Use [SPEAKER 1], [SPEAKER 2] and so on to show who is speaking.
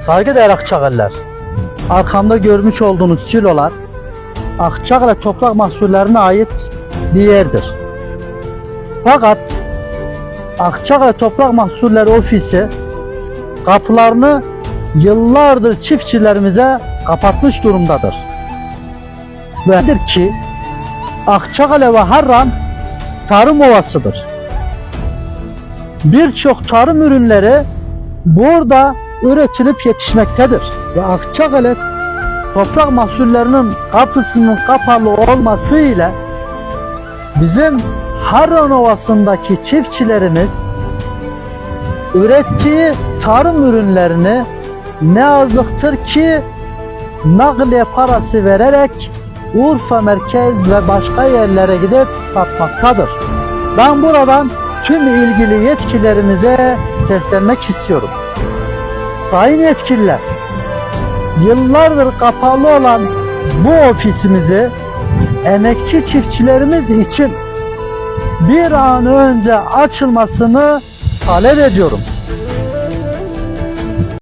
[SPEAKER 1] Saygıdeğer Akçağlılar, arkamda görmüş olduğunuz silolar Akçakale toprak mahsullerine ait bir yerdir. Fakat Akçakale Toprak Mahsulleri Ofisi kapılarını yıllardır çiftçilerimize kapatmış durumdadır. Vedir ki Akçakale ve Harran tarım ovasıdır. Birçok tarım ürünleri burada üretilip yetişmektedir. Ve Akçakale toprak mahsullerinin kapısının kapalı olmasıyla bizim Harran Ovası'ndaki çiftçilerimiz ürettiği tarım ürünlerini ne yazıktır ki nakliye parası vererek Urfa merkez ve başka yerlere gidip satmaktadır. Ben buradan tüm ilgili yetkililerimize seslenmek istiyorum. Sayın yetkililer, yıllardır kapalı olan bu ofisimizi emekçi çiftçilerimiz için bir an önce açılmasını talep ediyorum.